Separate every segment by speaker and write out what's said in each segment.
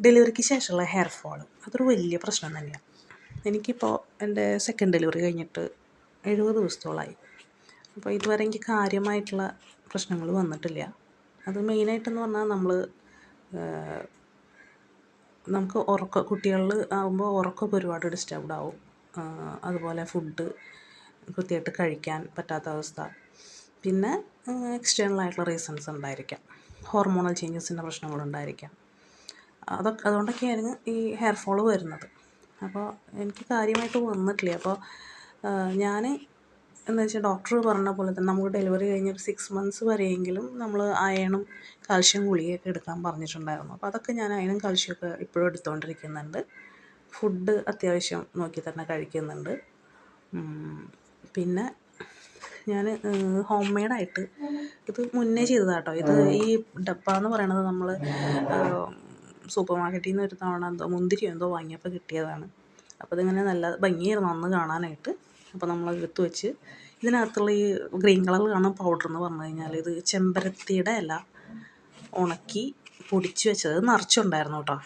Speaker 1: ഡെലിവറിക്ക് ശേഷമുള്ള hair fall അതൊരു വലിയ പ്രശ്നം തന്നെയാണ് എനിക്കിപ്പോൾ എന്റെ സെക്കൻഡ് ഡെലിവറി കഴിഞ്ഞിട്ട് എഴുപത് ദിവസത്തോളമായി അപ്പോൾ ഇതുവരെ എനിക്ക് കാര്യമായിട്ടുള്ള പ്രശ്നങ്ങൾ വന്നിട്ടില്ല. അത് മെയിനായിട്ടെന്ന് പറഞ്ഞാൽ നമ്മൾ നമുക്ക് ഉറക്കം കുട്ടികളിൽ ആകുമ്പോൾ ഉറക്കമൊക്കെ ഒരുപാട് ഡിസ്റ്റർബ്ഡ് ആവും. അതുപോലെ ഫുഡ് കൃത്യമായിട്ട് കഴിക്കാൻ പറ്റാത്ത അവസ്ഥ. പിന്നെ എക്സ്റ്റേണൽ ആയിട്ടുള്ള റീസൺസ് ഉണ്ടായിരിക്കാം. ഹോർമോണൽ ചേഞ്ചസിന്റെ പ്രശ്നങ്ങളുണ്ടായിരിക്കാം. അതൊക്കെ അതുകൊണ്ടൊക്കെയായിരുന്നു ഈ ഹെയർ ഫോൾ വരുന്നത്. അപ്പോൾ എനിക്ക് കാര്യമായിട്ട് വന്നിട്ടില്ല. അപ്പോൾ ഞാൻ എന്ന് വെച്ചാൽ ഡോക്ടർ പറഞ്ഞ പോലെ തന്നെ നമുക്ക് ഡെലിവറി കഴിഞ്ഞ് ഒരു സിക്സ് മന്ത്സ് വരെയെങ്കിലും നമ്മൾ അയണും കാൽഷ്യം ഗുളികയൊക്കെ എടുക്കാൻ പറഞ്ഞിട്ടുണ്ടായിരുന്നു. അപ്പോൾ അതൊക്കെ ഞാൻ അയണും കാൽഷ്യമൊക്കെ ഇപ്പോഴും എടുത്തുകൊണ്ടിരിക്കുന്നുണ്ട് ഫുഡ് അത്യാവശ്യം നോക്കി തന്നെ കഴിക്കുന്നുണ്ട്. പിന്നെ ഞാൻ ഹോം മെയ്ഡായിട്ട് ഇത് മുന്നേ ചെയ്തതാട്ടോ. ഇത് ഈ ഡപ്പ എന്ന് പറയണത് നമ്മൾ സൂപ്പർ മാർക്കറ്റിൽ നിന്ന് ഒരു തവണ എന്തോ മുന്തിരി എന്തോ വാങ്ങിയപ്പോൾ കിട്ടിയതാണ്. അപ്പോൾ ഇതിങ്ങനെ നല്ല ഭംഗിയായിരുന്നു അന്ന് കാണാനായിട്ട്. അപ്പോൾ നമ്മൾ എടുത്ത് വെച്ച് ഇതിനകത്തുള്ള ഈ ഗ്രീൻ കളർ കാണുന്ന പൗഡർ എന്ന് പറഞ്ഞു കഴിഞ്ഞാൽ ഇത് ചെമ്പരത്തിയുടെ ഇല ഉണക്കി പൊടിച്ച് വെച്ചത്. നിറച്ചുണ്ടായിരുന്നു കേട്ടോ.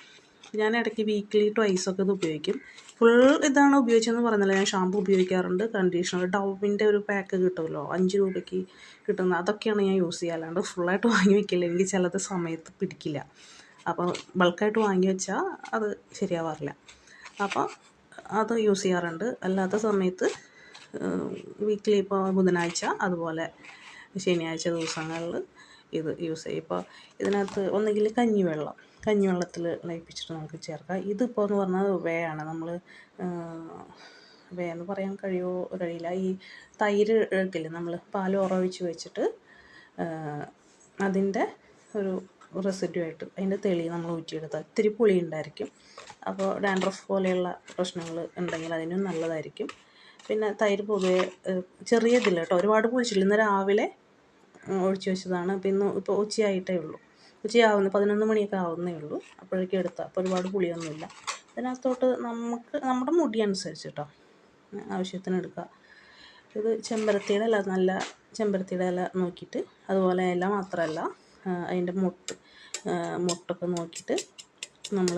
Speaker 1: ഞാൻ ഇടയ്ക്ക് വീക്ക്ലി ട്വൈസ് ഒക്കെ ഇത് ഉപയോഗിക്കും. ഫുൾ ഇതാണ് ഉപയോഗിച്ചതെന്ന് പറഞ്ഞില്ല ഞാൻ ഷാമ്പു ഉപയോഗിക്കാറുണ്ട്. കണ്ടീഷണർ ഡവിന്റെ ഒരു പാക്ക് കിട്ടുമല്ലോ. അഞ്ച് രൂപയ്ക്ക് കിട്ടുന്ന അതൊക്കെയാണ് ഞാൻ യൂസ് ചെയ്യുക ഫുള്ളായിട്ട് വാങ്ങി വെക്കില്ല. എനിക്ക് ചിലത് സമയത്ത് പിടിക്കില്ല. അപ്പോൾ ബൾക്കായിട്ട് വാങ്ങി വെച്ചാൽ അത് ശരിയാവാറില്ല. അപ്പോൾ അത് യൂസ് ചെയ്യാറുണ്ട്. അല്ലാത്ത സമയത്ത് വീക്കിലി ഇപ്പോൾ ബുധനാഴ്ച അതുപോലെ ശനിയാഴ്ച ദിവസങ്ങളിൽ ഇത് യൂസ് ചെയ്യും. ഇപ്പോൾ ഇതിനകത്ത് ഒന്നുകിൽ കഞ്ഞിവെള്ളം കഞ്ഞിവെള്ളത്തിൽ ലയിപ്പിച്ചിട്ട് നമുക്ക് ചേർക്കാം. ഇതിപ്പോൾ എന്ന് പറഞ്ഞാൽ വേ ആണ്. നമ്മൾ വേ എന്ന് പറയാൻ കഴിയുമോ കഴിയില്ല. ഈ തൈര് ഇട്ടില്ലേ നമ്മൾ പാൽ ഉറവിച്ച് വെച്ചിട്ട് അതിന്റെ ഒരു റെസിഡ്യൂ ആയിട്ട് അതിന്റെ തെളി നമ്മൾ ഊറ്റിയെടുത്താൽ ഇത്തിരി പുളി ഉണ്ടായിരിക്കും. അപ്പോൾ ഡാൻഡ്രഫ് പോലെയുള്ള പ്രശ്നങ്ങൾ ഉണ്ടെങ്കിൽ അതിനും നല്ലതായിരിക്കും. പിന്നെ തൈര് പൊതുവെ ചെറിയതില്ല കേട്ടോ. ഒരുപാട് പൊഴിച്ചില്ല ഇന്ന് രാവിലെ ഒഴിച്ചു വെച്ചതാണ്. ഇന്ന് ഇപ്പോൾ ഉച്ചയായിട്ടേ ഉള്ളൂ. ഉച്ചയാവുന്ന പതിനൊന്ന് മണിയൊക്കെ ആവുന്നേ ഉള്ളൂ. അപ്പോഴേക്കും എടുത്താൽ അപ്പോൾ ഒരുപാട് പുളിയൊന്നുമില്ല. അതിനകത്തോട്ട് നമുക്ക് നമ്മുടെ മുടി അനുസരിച്ച് കേട്ടോ ആവശ്യത്തിന് എടുക്കുക. ഇത് ചെമ്പരത്തിയുടെ ഇല നല്ല ചെമ്പരത്തിയുടെ ഇല നോക്കിയിട്ട് അതുപോലെ ഇല മാത്രമല്ല അതിന്റെ മുട്ട് മുട്ടൊക്കെ നോക്കിയിട്ട് നമ്മൾ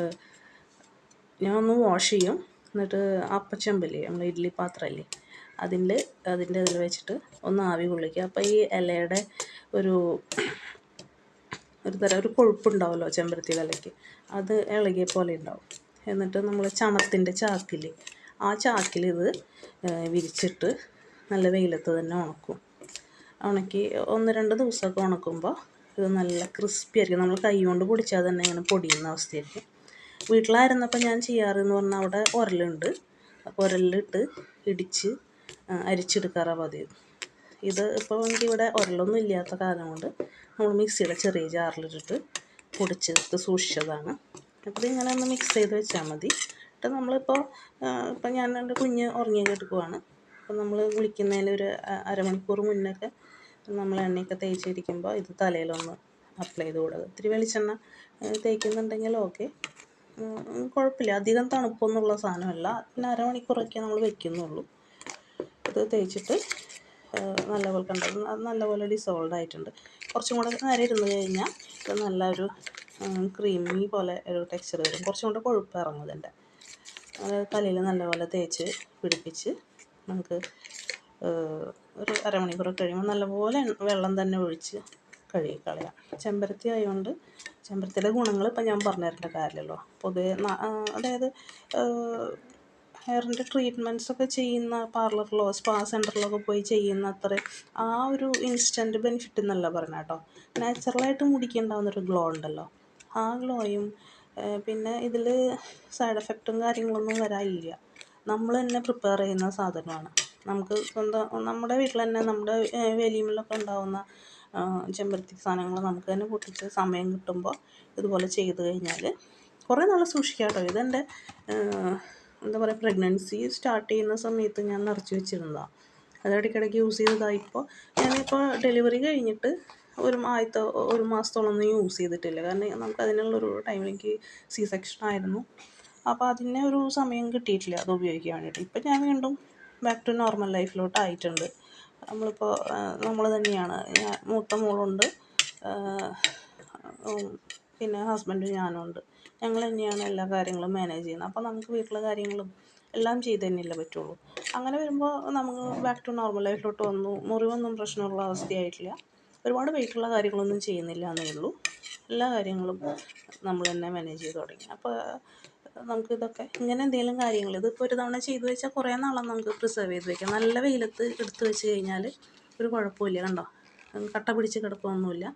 Speaker 1: ഞാൻ ഒന്ന് വാഷ് ചെയ്യും. എന്നിട്ട് അപ്പച്ചമ്പല്ലേ നമ്മൾ ഇഡ്ഡലി പാത്രമല്ലേ അതിൽ അതിന്റെ ഇതിൽ വെച്ചിട്ട് ഒന്ന് ആവി കൊള്ളിക്കുക. അപ്പോൾ ഈ ഇലയുടെ ഒരു ഒരു തരം ഒരു കൊഴുപ്പുണ്ടാവുമല്ലോ ചെമ്പരത്തി ഇലയ്ക്ക് അത് ഇളകിയ പോലെ ഉണ്ടാവും. എന്നിട്ട് നമ്മൾ ചണത്തിന്റെ ചാക്കിൽ ആ ചാക്കിൽ ഇത് വിരിച്ചിട്ട് നല്ല വെയിലത്ത് തന്നെ ഉണക്കും. ഉണക്കി ഒന്ന് രണ്ട് ദിവസമൊക്കെ ഉണക്കുമ്പോൾ ഇത് നല്ല ക്രിസ്പി ആയിരിക്കും. നമ്മൾ കൈ കൊണ്ട് പൊടിച്ചാൽ തന്നെ ഇങ്ങനെ പൊടിയുന്ന അവസ്ഥയായിരിക്കും. വീട്ടിലായിരുന്നപ്പോൾ ഞാൻ ചെയ്യാറെന്ന് പറഞ്ഞാൽ അവിടെ ഉരലുണ്ട്. അപ്പോൾ ഉരലിലിട്ട് ഇടിച്ച് അരിച്ചെടുക്കാറാണ് പതിവ്. ഇത് ഇപ്പോൾ എനിക്കിവിടെ ഉരലൊന്നും ഇല്ലാത്ത കാരണം കൊണ്ട് നമ്മൾ മിക്സിയുടെ ചെറിയ ജാറിലിട്ടിട്ട് പൊടിച്ചെടുത്ത് സൂക്ഷിച്ചതാണ്. അപ്പോൾ ഇങ്ങനെ ഒന്ന് മിക്സ് ചെയ്ത് വെച്ചാൽ മതി. എന്നിട്ട് നമ്മളിപ്പോൾ ഇപ്പം ഞാൻ എന്റെ കുഞ്ഞ് ഉറങ്ങി കിടക്കുവാണ് അപ്പം നമ്മൾ വിളിക്കുന്നതിൽ ഒരു അരമണിക്കൂർ മുന്നൊക്കെ നമ്മൾ എണ്ണയൊക്കെ തേച്ചിരിക്കുമ്പോൾ ഇത് തലയിലൊന്ന് അപ്ലൈ ചെയ്ത് കൊടുക്കുക ഇത്തിരി വെളിച്ചെണ്ണ തേക്കുന്നുണ്ടെങ്കിൽ ഓക്കെ കുഴപ്പമില്ല. അധികം തണുപ്പൊന്നുമുള്ള സാധനമല്ല. പിന്നെ അരമണിക്കൂറൊക്കെ നമ്മൾ വെക്കുന്നുള്ളൂ. ഇത് തേച്ചിട്ട് നല്ലപോലെ കണ്ടത് നല്ലപോലെ ഡിസോൾവ് ആയിട്ടുണ്ട്. കുറച്ചും കൂടെ നേരെ ഇരുന്ന് കഴിഞ്ഞാൽ ഇത് നല്ലൊരു ക്രീമി പോലെ ഒരു ടെക്സ്ചർ വരും. കുറച്ചും കൂടെ കൊഴുപ്പ് ഇറങ്ങും ഇതിന്റെ. തലയിൽ നല്ലപോലെ തേച്ച് പിടിപ്പിച്ച് നമുക്ക് ഒരു അരമണിക്കൂർ കഴിയുമ്പോൾ നല്ലപോലെ വെള്ളം തന്നെ ഒഴിച്ച് കഴുകി കളയാം ചെമ്പരത്തി ആയതുകൊണ്ട് ചെമ്പരത്തിയുടെ ഗുണങ്ങൾ ഇപ്പം ഞാൻ പറഞ്ഞു തരേണ്ട കാര്യമില്ലല്ലോ പൊതുവെ അതായത് ഹെയറിന്റെ ട്രീറ്റ്മെന്റ്സ് ഒക്കെ ചെയ്യുന്ന പാർലറിലോ സ്പാ സെന്ററിലൊക്കെ പോയി ചെയ്യുന്ന അത്ര ആ ഒരു ഇൻസ്റ്റന്റ് ബെനിഫിറ്റ് എന്നല്ല പറഞ്ഞ കേട്ടോ. നാച്ചുറലായിട്ട് മുടിക്ക് ഉണ്ടാകുന്നൊരു ഗ്ലോ ഉണ്ടല്ലോ. ആ ഗ്ലോയും പിന്നെ ഇതിൽ സൈഡ് എഫക്റ്റും കാര്യങ്ങളൊന്നും വരാനില്ല. നമ്മൾ തന്നെ പ്രിപ്പയർ ചെയ്യുന്ന സാധനമാണ്. നമുക്ക് സ്വന്തം നമ്മുടെ വീട്ടിൽ തന്നെ നമ്മുടെ വേലിയിലൊക്കെ ഉണ്ടാകുന്ന ചെമ്പരത്തി സാധനങ്ങൾ നമുക്ക് തന്നെ പൊട്ടിച്ച് സമയം കിട്ടുമ്പോൾ ഇതുപോലെ ചെയ്ത് കഴിഞ്ഞാൽ കുറേ നാൾ സൂക്ഷിക്കാം കേട്ടോ. ഇതെന്റെ എന്താ പറയുക പ്രഗ്നൻസി സ്റ്റാർട്ട് ചെയ്യുന്ന സമയത്ത് ഞാൻ നിറച്ച് വെച്ചിരുന്നതാണ് അത് ഇടയ്ക്കിടയ്ക്ക് യൂസ് ചെയ്തതാണ് ഇപ്പോൾ ഞാനിപ്പോൾ ഡെലിവറി കഴിഞ്ഞിട്ട് ഒരു ആദ്യത്തെ ഒരു മാസത്തോളമൊന്നും യൂസ് ചെയ്തിട്ടില്ല. കാരണം നമുക്ക് അതിനുള്ളൊരു ടൈമിൽ എനിക്ക് സി സെക്ഷൻ ആയിരുന്നു. അപ്പോൾ അതിനെ ഒരു സമയം കിട്ടിയിട്ടില്ല അത് ഉപയോഗിക്കാൻ വേണ്ടിയിട്ട്. ഇപ്പം ഞാൻ വീണ്ടും ബാക്ക് ടു നോർമൽ ലൈഫിലോട്ട് ആയിട്ടുണ്ട് നമ്മളിപ്പോൾ നമ്മൾ തന്നെയാണ്. മൂത്ത മോളുണ്ട്. പിന്നെ ഹസ്ബൻഡും ഞാനുണ്ട്. ഞങ്ങൾ തന്നെയാണ് എല്ലാ കാര്യങ്ങളും മാനേജ് ചെയ്യുന്നത്. അപ്പോൾ നമുക്ക് വീട്ടിലെ കാര്യങ്ങളും എല്ലാം ചെയ്ത് തന്നെയല്ലേ പറ്റുള്ളൂ. അങ്ങനെ വരുമ്പോൾ നമുക്ക് ബാക്ക് ടു നോർമൽ ലൈഫിലോട്ട് വന്നു. മുറിവൊന്നും പ്രശ്നമുള്ള അവസ്ഥയായിട്ടില്ല. ഒരുപാട് വെയിറ്റുള്ള കാര്യങ്ങളൊന്നും ചെയ്യുന്നില്ല എന്നേ ഉള്ളൂ. എല്ലാ കാര്യങ്ങളും നമ്മൾ തന്നെ മാനേജ് ചെയ്ത് തുടങ്ങി. അപ്പോൾ നമുക്കിതൊക്കെ ഇങ്ങനെ എന്തെങ്കിലും കാര്യങ്ങൾ ഇതിപ്പോൾ ഒരു തവണ ചെയ്തു വെച്ചാൽ കുറേ നാളെ നമുക്ക് പ്രിസർവ് ചെയ്ത് വെക്കാം. നല്ല വെയിലത്ത് എടുത്ത് വെച്ച് കഴിഞ്ഞാൽ ഒരു കുഴപ്പമില്ല കണ്ടോ? കട്ട പിടിച്ച് കിടക്കുകയൊന്നുമില്ല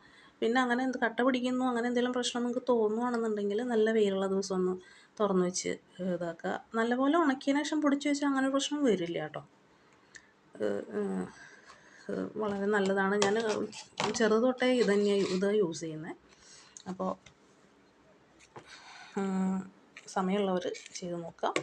Speaker 1: പിന്നെ അങ്ങനെ എന്ത് കട്ട പിടിക്കുന്നു അങ്ങനെ എന്തെങ്കിലും പ്രശ്നം നിങ്ങൾക്ക് തോന്നുവാണെന്നുണ്ടെങ്കിൽ നല്ല വെയിലുള്ള ദിവസം ഒന്ന് തുറന്ന് വെച്ച് ഇതാക്കുക. നല്ലപോലെ ഉണക്കിയതിന് ശേഷം പൊടിച്ച് വെച്ചാൽ അങ്ങനെ പ്രശ്നം വരില്ല കേട്ടോ. വളരെ നല്ലതാണ്. ഞാൻ ചെറുത് തൊട്ടേ ഇത് തന്നെയാണ് ഇത് യൂസ് ചെയ്യുന്നത് അപ്പോൾ സമയമുള്ളവർ ചെയ്ത് നോക്കാം.